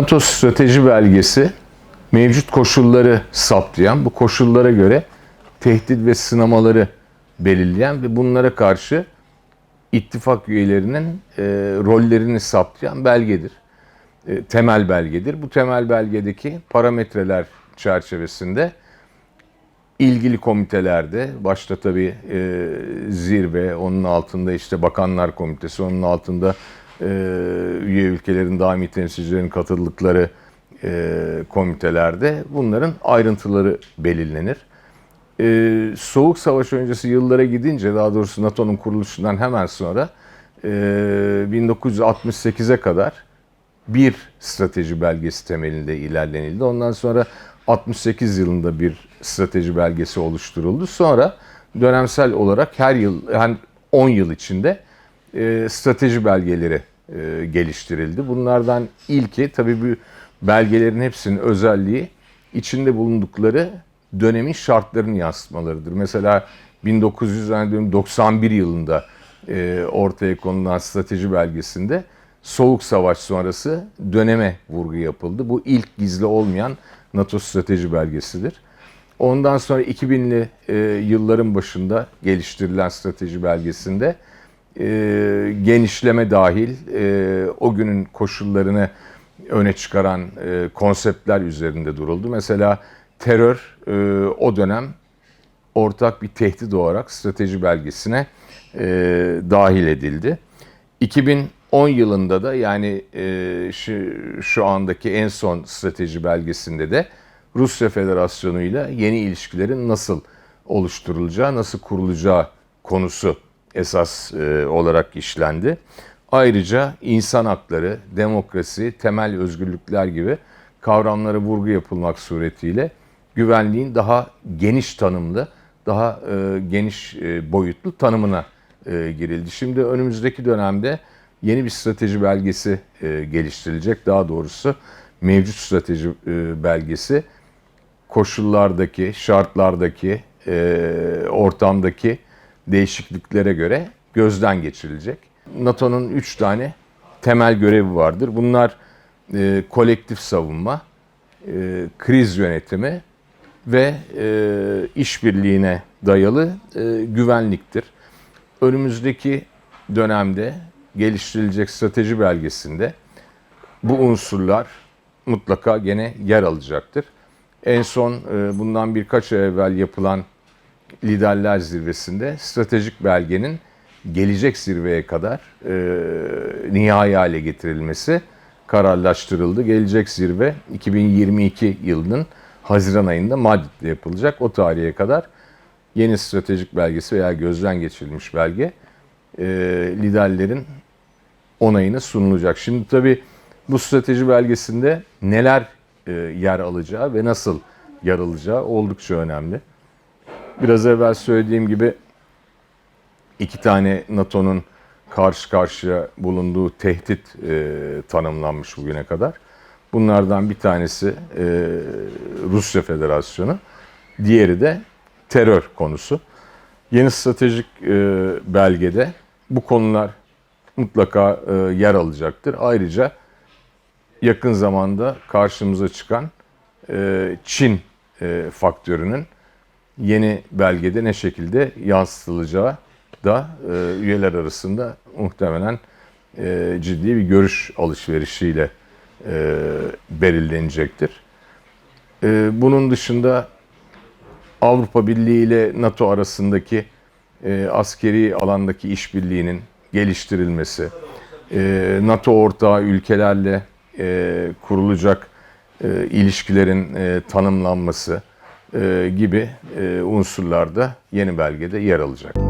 NATO strateji belgesi mevcut koşulları saptayan, bu koşullara göre tehdit ve sınamaları belirleyen ve bunlara karşı ittifak üyelerinin e, rollerini saptayan belgedir. E, temel belgedir. Bu temel belgedeki parametreler çerçevesinde ilgili komitelerde başta tabii e, zirve, onun altında işte Bakanlar Komitesi, onun altında e, üye ülkelerin daimi temsilcilerin katıldıkları e, komitelerde bunların ayrıntıları belirlenir. E, Soğuk Savaş öncesi yıllara gidince daha doğrusu NATO'nun kuruluşundan hemen sonra e, 1968'e kadar bir strateji belgesi temelinde ilerlenildi. Ondan sonra 68 yılında bir strateji belgesi oluşturuldu. Sonra dönemsel olarak her yıl, yani 10 yıl içinde e, strateji belgeleri e, geliştirildi. Bunlardan ilki tabii bu belgelerin hepsinin özelliği içinde bulundukları dönemin şartlarını yansıtmalarıdır. Mesela 1991 yılında e, ortaya konulan strateji belgesinde Soğuk Savaş sonrası döneme vurgu yapıldı. Bu ilk gizli olmayan NATO strateji belgesidir. Ondan sonra 2000'li e, yılların başında geliştirilen strateji belgesinde e, genişleme dahil e, o günün koşullarını öne çıkaran e, konseptler üzerinde duruldu. Mesela terör e, o dönem ortak bir tehdit olarak strateji belgesine e, dahil edildi. 2010 yılında da yani e, şu, şu andaki en son strateji belgesinde de Rusya Federasyonu ile yeni ilişkilerin nasıl oluşturulacağı, nasıl kurulacağı konusu esas e, olarak işlendi. Ayrıca insan hakları, demokrasi, temel özgürlükler gibi kavramlara vurgu yapılmak suretiyle güvenliğin daha geniş tanımlı, daha e, geniş e, boyutlu tanımına girildi. Şimdi önümüzdeki dönemde yeni bir strateji belgesi geliştirilecek. Daha doğrusu mevcut strateji belgesi koşullardaki, şartlardaki, e, ortamdaki değişikliklere göre gözden geçirilecek. NATO'nun üç tane temel görevi vardır. Bunlar e, kolektif savunma, e, kriz yönetimi ve e, işbirliğine dayalı e, güvenliktir. Önümüzdeki dönemde geliştirilecek strateji belgesinde bu unsurlar mutlaka gene yer alacaktır. En son e, bundan birkaç ay evvel yapılan liderler zirvesinde stratejik belgenin gelecek zirveye kadar e, nihai hale getirilmesi kararlaştırıldı. Gelecek zirve 2022 yılının Haziran ayında Madrid'de yapılacak. O tarihe kadar yeni stratejik belgesi veya gözden geçirilmiş belge e, liderlerin onayına sunulacak. Şimdi tabii bu strateji belgesinde neler e, yer alacağı ve nasıl yer alacağı oldukça önemli. Biraz evvel söylediğim gibi iki tane NATO'nun karşı karşıya bulunduğu tehdit e, tanımlanmış bugüne kadar. Bunlardan bir tanesi e, Rusya Federasyonu, diğeri de terör konusu. Yeni stratejik e, belgede bu konular mutlaka e, yer alacaktır. Ayrıca yakın zamanda karşımıza çıkan e, Çin e, faktörünün yeni belgede ne şekilde yansıtılacağı da e, üyeler arasında muhtemelen e, ciddi bir görüş alışverişiyle e, belirlenecektir. E, bunun dışında Avrupa Birliği ile NATO arasındaki e, askeri alandaki işbirliğinin geliştirilmesi, e, NATO ortağı ülkelerle e, kurulacak e, ilişkilerin e, tanımlanması gibi e, unsurlarda yeni belgede yer alacak.